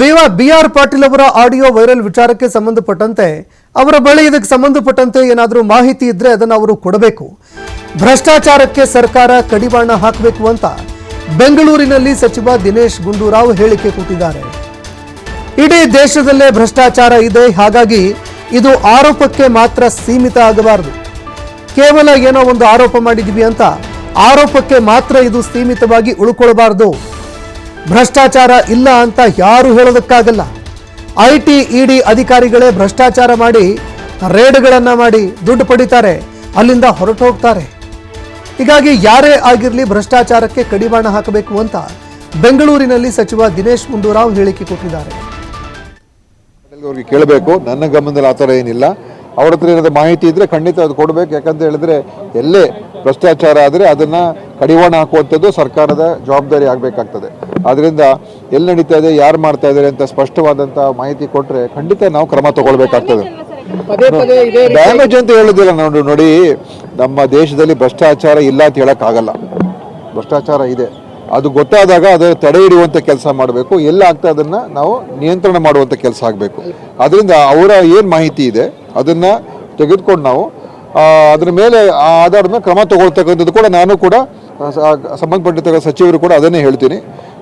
ಬೇವ B R Patil ಅವರ audio viral ವಿಚಾರಕ್ಕೆ ಸಂಬಂಧಪಟ್ಟಂತೆ, ಅವರ ಬಳಿ ಇದಕ್ಕೆ ಸಂಬಂಧಪಟ್ಟಂತೆ ಏನಾದರೂ ಮಾಹಿತಿ ಇದ್ರೆ ಅದನ್ನು ಅವರು ಕೊಡಬೇಕು. ಭ್ರಷ್ಟಾಚಾರಕ್ಕೆ ಸರ್ಕಾರ ಕಡಿವಾಣ ಹಾಕಬೇಕು ಅಂತ ಬೆಂಗಳೂರಿನಲ್ಲಿ ಸಚಿವ ದಿನೇಶ್ ಗುಂಡೂರಾವ್ ಹೇಳಿಕೆ ಕೊಟ್ಟಿದ್ದಾರೆ. ಇಡೀ ದೇಶದಲ್ಲೇ ಭ್ರಷ್ಟಾಚಾರ ಇದೆ, ಹಾಗಾಗಿ ಇದು ಆರೋಪಕ್ಕೆ ಮಾತ್ರ ಸೀಮಿತ ಆಗಬಾರದು. ಕೇವಲ ಏನೋ ಒಂದು ಆರೋಪ ಮಾಡಿದ್ವಿ ಅಂತ ಆರೋಪಕ್ಕೆ ಮಾತ್ರ ಇದು ಸೀಮಿತವಾಗಿ ಉಳ್ಕೊಳ್ಬಾರ್ದು. ಭ್ರಷ್ಟಾಚಾರ ಇಲ್ಲ ಅಂತ ಯಾರು ಹೇಳೋದಕ್ಕಾಗಲ್ಲ. ಐ ಟಿ ಇಡಿ ಅಧಿಕಾರಿಗಳೇ ಭ್ರಷ್ಟಾಚಾರ ಮಾಡಿ, ರೇಡ್ಗಳನ್ನು ಮಾಡಿ ದುಡ್ಡು ಪಡಿತಾರೆ. ಅಲ್ಲಿಂದ ಹೊರಟು ಹೋಗ್ತಾರೆ ಹೀಗಾಗಿ ಯಾರೇ ಆಗಿರಲಿ ಭ್ರಷ್ಟಾಚಾರಕ್ಕೆ ಕಡಿವಾಣ ಹಾಕಬೇಕು ಅಂತ ಬೆಂಗಳೂರಿನಲ್ಲಿ ಸಚಿವ ದಿನೇಶ್ ಗುಂಡೂರಾವ್ ಹೇಳಿಕೆ ಕೊಟ್ಟಿದ್ದಾರೆ. ಕೇಳಬೇಕು, ನನ್ನ ಗಮನದಲ್ಲಿ ಆ ಥರ ಏನಿಲ್ಲ. ಅವ್ರ ಹತ್ರ ಇರೋದು ಮಾಹಿತಿ ಇದ್ರೆ ಖಂಡಿತ ಅದು ಕೊಡಬೇಕು. ಯಾಕಂತ ಹೇಳಿದ್ರೆ ಎಲ್ಲೇ ಭ್ರಷ್ಟಾಚಾರ ಆದರೆ ಅದನ್ನ ಕಡಿವಾಣ ಹಾಕುವಂಥದ್ದು ಸರ್ಕಾರದ ಜವಾಬ್ದಾರಿ ಆಗಬೇಕಾಗ್ತದೆ. ಆದ್ರಿಂದ ಎಲ್ಲಿ ನಡೀತಾ ಇದೆ ಯಾರು ಮಾಡ್ತಾ ಇದ್ದಾರೆ ಅಂತ ಸ್ಪಷ್ಟವಾದಂತಹ ಮಾಹಿತಿ ಕೊಟ್ಟರೆ ಖಂಡಿತ ನಾವು ಕ್ರಮ ತಗೊಳ್ಬೇಕಾಗ್ತದೆ. ಡ್ಯಾಮೇಜ್ ಅಂತ ಹೇಳೋದಿಲ್ಲ ನೋಡಿ ನೋಡಿ ನಮ್ಮ ದೇಶದಲ್ಲಿ ಭ್ರಷ್ಟಾಚಾರ ಇಲ್ಲ ಅಂತ ಹೇಳಕ್ಕಾಗಲ್ಲ. ಭ್ರಷ್ಟಾಚಾರ ಇದೆ. ಅದು ಗೊತ್ತಾದಾಗ ಅದರ ತಡೆ ಹಿಡಿಯುವಂಥ ಕೆಲಸ ಮಾಡಬೇಕು. ಎಲ್ಲ ಆಗ್ತಾ ಅದನ್ನ ನಾವು ನಿಯಂತ್ರಣ ಮಾಡುವಂಥ ಕೆಲಸ ಆಗಬೇಕು. ಅದರಿಂದ ಅವರ ಏನು ಮಾಹಿತಿ ಇದೆ ಅದನ್ನ ತೆಗೆದುಕೊಂಡು ನಾವು ಅದರ ಮೇಲೆ ಆ ಆಧಾರದ ಮೇಲೆ ಕ್ರಮ ತಗೊಳ್ತಕ್ಕಂಥದ್ದು ಕೂಡ ನಾನು ಕೂಡ ಆ, ಸ- ಆ, ಸಂಬಂಧಪಟ್ಟಿರ್ತಕ್ಕ ಸಚಿವರು ಕೂಡ ಅದನ್ನೇ ಹೇಳ್ತೀನಿ.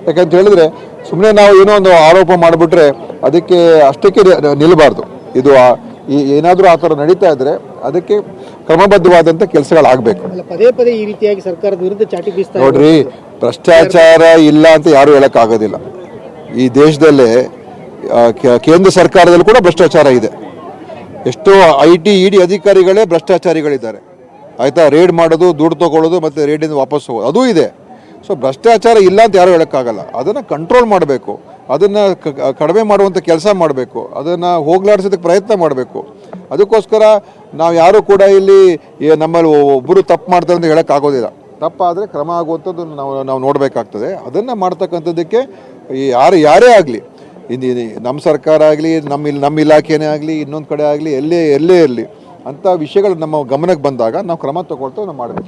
ಯಾಕಂತ ಹೇಳಿದ್ರೆ ಸುಮ್ಮನೆ ನಾವು ಏನೋ ಒಂದು ಆರೋಪ ಮಾಡಿಬಿಟ್ರೆ ಅದಕ್ಕೆ ಅಷ್ಟಕ್ಕೆ ನಿಲ್ಲಬಾರ್ದು ಇದು ಈ ಏನಾದರೂ ಆ ಥರ ನಡೀತಾ ಇದ್ರೆ ಅದಕ್ಕೆ ಕ್ರಮಬದ್ಧವಾದಂಥ ಕೆಲಸಗಳಾಗಬೇಕು. ಪದೇ ಪದೇ ಈ ರೀತಿಯಾಗಿ ಸರ್ಕಾರದ ವಿರುದ್ಧ ಚಾಟಿ ಬೀಸ್ತಾ. ನೋಡ್ರಿ ಭ್ರಷ್ಟಾಚಾರ ಇಲ್ಲ ಅಂತ ಯಾರು ಹೇಳಕ್ಕಾಗೋದಿಲ್ಲ. ಈ ದೇಶದಲ್ಲೇ ಕೇಂದ್ರ ಸರ್ಕಾರದಲ್ಲೂ ಕೂಡ ಭ್ರಷ್ಟಾಚಾರ ಇದೆ. ಎಷ್ಟೋ ಐ ಟಿ ಇ ಡಿ ಅಧಿಕಾರಿಗಳೇ ಭ್ರಷ್ಟಾಚಾರಿಗಳಿದ್ದಾರೆ. ಆಯಿತಾ ರೇಡ್ ಮಾಡೋದು ದುಡ್ಡು ತಗೊಳ್ಳೋದು ಮತ್ತೆ ರೇಡಿಂದ ವಾಪಸ್ ಹೋಗೋದು ಅದೂ ಇದೆ. ಸೊ ಭ್ರಷ್ಟಾಚಾರ ಇಲ್ಲ ಅಂತ ಯಾರು ಹೇಳೋಕ್ಕಾಗಲ್ಲ. ಅದನ್ನು ಕಂಟ್ರೋಲ್ ಮಾಡಬೇಕು. ಅದನ್ನು ಕಡಿಮೆ ಮಾಡುವಂಥ ಕೆಲಸ ಮಾಡಬೇಕು. ಅದನ್ನು ಹೋಗ್ಲಾಡಿಸೋದಕ್ಕೆ ಪ್ರಯತ್ನ ಮಾಡಬೇಕು. ಅದಕ್ಕೋಸ್ಕರ ನಾವು ಯಾರು ಕೂಡ ಇಲ್ಲಿ ನಮ್ಮಲ್ಲಿ ಒಬ್ಬರು ತಪ್ಪು ಮಾಡ್ತಾರೆ ಅಂತ ಹೇಳೋಕ್ಕಾಗೋದಿಲ್ಲ. ತಪ್ಪಾದರೆ ಕ್ರಮ ಆಗುವಂಥದ್ದು ನಾವು ನಾವು ನೋಡಬೇಕಾಗ್ತದೆ. ಅದನ್ನು ಮಾಡ್ತಕ್ಕಂಥದ್ದಕ್ಕೆ ಯಾರು, ಯಾರೇ ಆಗಲಿ ಇದು ನಮ್ಮ ಸರ್ಕಾರ ಆಗಲಿ ನಮ್ಮ ಇಲ್ಲಿ ನಮ್ಮ ಇಲಾಖೆನೇ ಆಗಲಿ, ಇನ್ನೊಂದು ಕಡೆ ಆಗಲಿ, ಎಲ್ಲೇ ಎಲ್ಲೇ ಇರಲಿ ಅಂತ ವಿಷಯಗಳು ನಮ್ಮ ಗಮನಕ್ಕೆ ಬಂದಾಗ ನಾವು ಕ್ರಮ ತಗೊಳ್ತಾ ನಾವು ಮಾಡಬೇಕು.